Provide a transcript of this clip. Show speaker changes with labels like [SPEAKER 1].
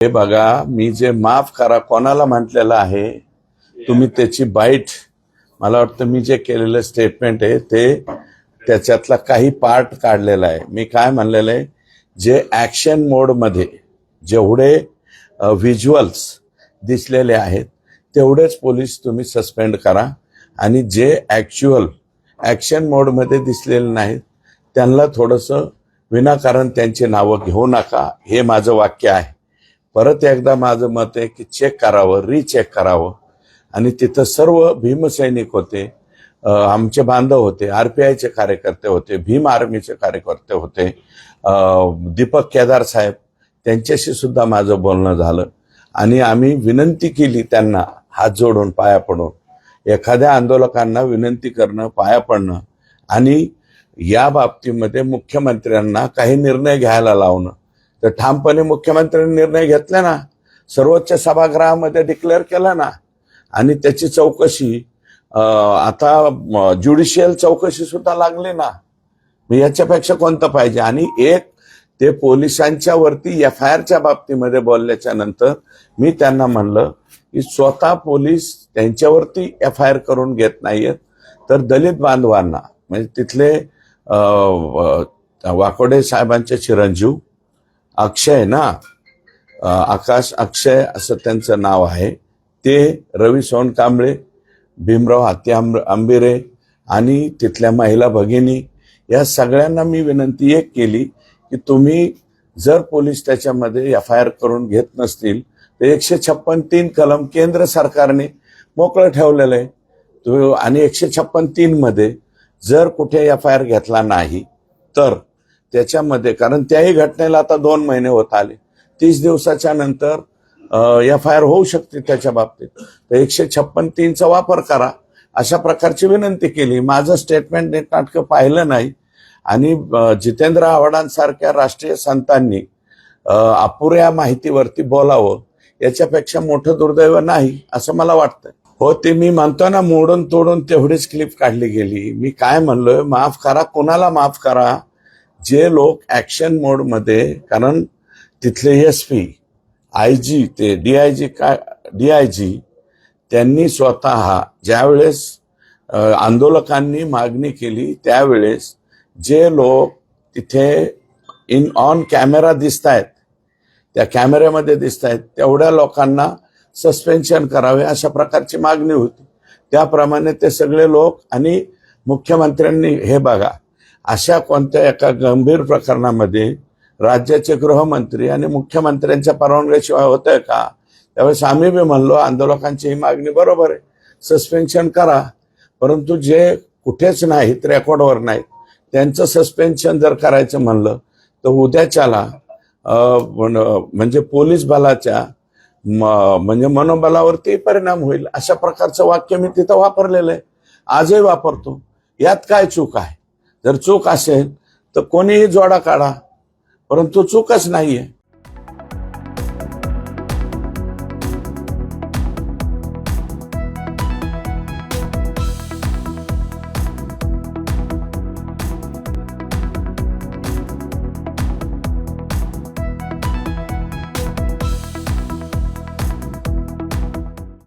[SPEAKER 1] हे बघा मी जे माफ करा कोणाला म्हटलेलं आहे तुम्ही त्याची बाईट मला वाटतं मी जे केलेलं स्टेटमेंट आहे ते त्याच्यातला काही पार्ट काढलेला आहे. मी काय म्हणलेलं आहे जे ऍक्शन मोडमध्ये जेवढे व्हिज्युअल्स दिसलेले आहेत तेवढेच पोलीस तुम्ही सस्पेंड करा. आणि जे ऍक्च्युअल ऍक्शन मोडमध्ये दिसलेले नाहीत त्यांना थोडंसं विनाकारण त्यांची नावं घेऊ नका. हे माझं वाक्य आहे. परत एकदा माझं मत आहे की चेक करावं रिचेक करावं. आणि तिथं सर्व भीमसैनिक होते आमचे बांधव होते आर पी आयचे कार्यकर्ते होते भीम आर्मीचे कार्यकर्ते होते दीपक केदार साहेब त्यांच्याशी सुद्धा माझं बोलणं झालं. आणि आम्ही विनंती केली त्यांना हात जोडून पाया पडून. एखाद्या आंदोलकांना विनंती करणं पाया पडणं आणि या बाबतीमध्ये मुख्यमंत्र्यांना काही निर्णय घ्यायला लावणं. तर ठामपणे मुख्यमंत्र्यांनी निर्णय घेतला ना सर्वोच्च सभागृहामध्ये डिक्लेअर केला ना आणि त्याची चौकशी आता ज्युडिशियल चौकशी सुद्धा लागली ना मी याच्यापेक्षा कोणतं पाहिजे? आणि एक ते पोलिसांच्या वरती एफ आय आरच्या बाबतीमध्ये बोलल्याच्या नंतर मी त्यांना म्हणलं की स्वतः पोलीस त्यांच्यावरती एफ आय आर करून घेत नाहीयेत. तर दलित बांधवांना म्हणजे तिथले वाकोडे साहेबांचे चिरंजीव अक्षय ना आकाश अक्षय असं त्यांचं नाव आहे. ते रवी सोनकांबळे भीमराव हाती आंब आंबिरे आणि तिथल्या महिला भगिनी या सगळ्यांना मी विनंती एक केली की तुम्ही जर पोलीस त्याच्यामध्ये एफ आय आर करून घेत नसतील तर एकशे छप्पन तीन कलम केंद्र सरकारने मोकळं ठेवलेलं आहे. तो आणि एकशे छप्पन तीनमध्ये जर कुठे एफ आय आर घेतला नाही तर त्याच्यामध्ये. कारण त्याही घटनेला आता दोन महिने होत आले. तीस दिवसाच्या नंतर एफ आय आर होऊ शकते त्याच्या बाबतीत. तर एकशे छप्पन तीनचा वापर करा. अशा प्रकारची विनंती केली. माझं स्टेटमेंट नीटनाटकं पाहिलं नाही. आणि जितेंद्र आव्हाडांसारख्या राष्ट्रीय संतांनी अपुऱ्या माहितीवरती बोलावं. याच्यापेक्षा मोठं दुर्दैव नाही असं मला वाटतं हो ते मी म्हणतो ना मोडून तोडून तेवढीच क्लिप काढली गेली. मी काय म्हणलोय? माफ करा. कोणाला माफ करा? जे लोक ॲक्शन मोडमध्ये कारण तिथले एस पी आय जी ते डी आय जी काय डी आय जी त्यांनी स्वतः ज्यावेळेस आंदोलकांनी मागणी केली त्यावेळेस जे लोक तिथे इन ऑन कॅमेरा दिसत आहेत त्या कॅमेऱ्यामध्ये दिसत आहेत तेवढ्या लोकांना सस्पेन्शन करावे अशा प्रकारची मागणी होती. त्याप्रमाणे ते सगळे लोक आणि मुख्यमंत्र्यांनी हे बघा अशा कोणत्या एका गंभीर प्रकरणामध्ये राज्याचे गृहमंत्री आणि मुख्यमंत्र्यांच्या परवानगीशिवाय होत आहे का? त्यावेळेस आम्ही बी म्हणलो आंदोलकांची ही मागणी बरोबर आहे. सस्पेन्शन करा. परंतु जे कुठेच नाहीत रेकॉर्डवर नाहीत त्यांचं सस्पेन्शन जर करायचं म्हणलं तर उद्याच्याला म्हणजे पोलीस बलाच्या म- म्हणजे मनोबलावरती परिणाम होईल अशा प्रकारचं वाक्य मी तिथं वापरलेलं आहे. आजही वापरतो. यात काय चूक आहे? जर चूक असेल तर कोणीही जोडा काढा. परंतु चूकच नाहीये.